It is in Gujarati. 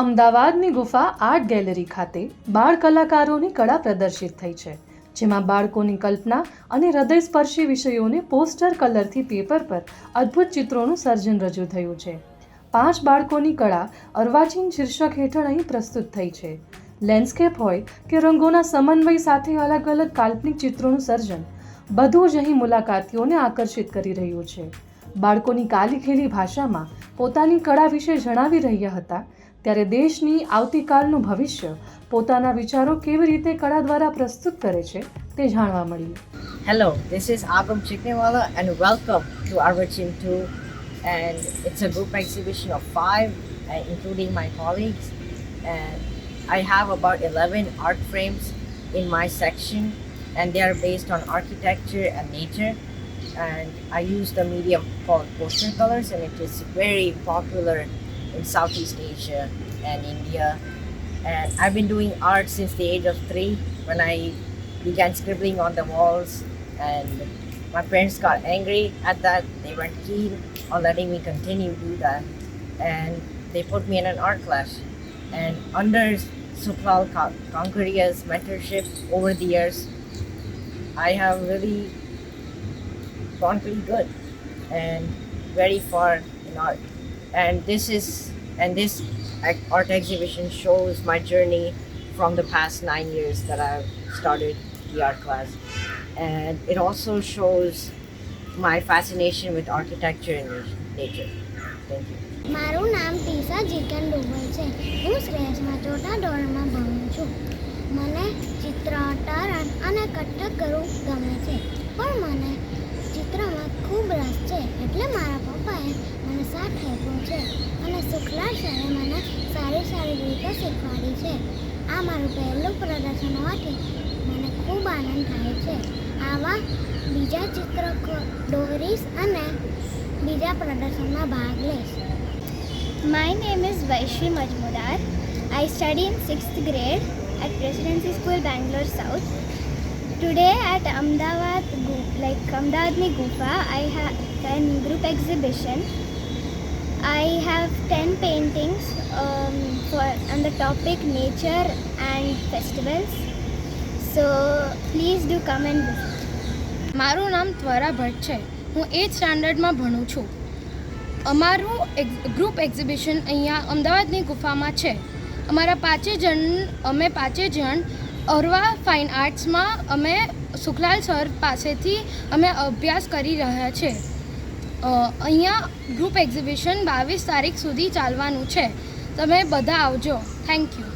અમદાવાદની ગુફા આર્ટ ગેલેરી ખાતે બાળ કલાકારોની કળા પ્રદર્શિત થઈ છે, જેમાં બાળકોની કલ્પના અને હૃદયસ્પર્શી વિષયોને પોસ્ટર કલરથી પેપર પર અદ્ભુત ચિત્રોનું સર્જન રજૂ થયું છે. પાંચ બાળકોની કળા અર્વાચીન શીર્ષક હેઠળ અહીં પ્રસ્તુત થઈ છે. લેન્ડસ્કેપ હોય કે રંગોના સમન્વય સાથે અલગ અલગ કાલ્પનિક ચિત્રોનું સર્જન, બધું જ અહીં મુલાકાતીઓને આકર્ષિત કરી રહ્યું છે. બાળકોની કાલીખેલી ભાષામાં પોતાની કળા વિશે જણાવી રહ્યા હતા ત્યારે દેશની આવતીકાલનું ભવિષ્ય પોતાના વિચારો કેવી રીતે કળા દ્વારા પ્રસ્તુત કરે છે તે જાણવા મળ્યું this is Agam Chiknewala and welcome to Arvachim 2. And it's a group exhibition of five, uh, including my colleagues. And I have about 11 art frames in my section, and they are based on architecture and nature. And I use the medium called poster colors, and it is very popular in Southeast Asia and India. And I've been doing art since the age of three when I began scribbling on the walls. And my parents got angry at that. They weren't keen on letting me continue to do that. And they put me in an art class. And under Suklal Ka- mentorship over the years, I have really gone pretty good and very far in art And this is and this ac- art exhibition shows my journey from the past nine years that I've started the art class. And it also shows my fascination with architecture and nat- nature. Thank you. મારું નામ ટીસા જીકન ડુબલ છે હું શ્રેયસમાં ચોથા ધોરણમાં ભણું છું મને ચિત્ર તારણ અને કટક કરવું ગમે છે પણ મને સાથ આપ્યો છે અને શુક્લા સરે મને સારી સારી રીતે શીખવાડી છે આ મારું પહેલું પ્રદર્શન હોવાથી મને ખૂબ આનંદ થાય છે આવા બીજા ચિત્ર દોરીશ અને બીજા પ્રદર્શનમાં ભાગ લઈશ name is Vaishri Majmudar. I study in 6th grade at Presidency School, Bangalore South. Today at Ahmedabad, Gu- like Ahmedabad Gufa, I have a group exhibition. I have 10 paintings um, for on the topic nature and festivals. So please do come and visit. મારું નામ ત્વરા ભટ્ટ છે હું એટ સ્ટાન્ડર્ડમાં ભણું છું અમારું ગ્રુપ એક્ઝિબિશન અહીંયા અમદાવાદની ગુફામાં છે અમારા પાંચે જણ અમે પાંચે જણ અરવા ફાઇન આર્ટ્સમાં અમે સુખલાલ સર પાસેથી અમે અભ્યાસ કરી રહ્યા છે અ, અહીંયા ગ્રુપ એક્ઝિબિશન બાવીસ તારીખ સુધી ચાલવાનું છે. તમે બધા આવજો. Thank you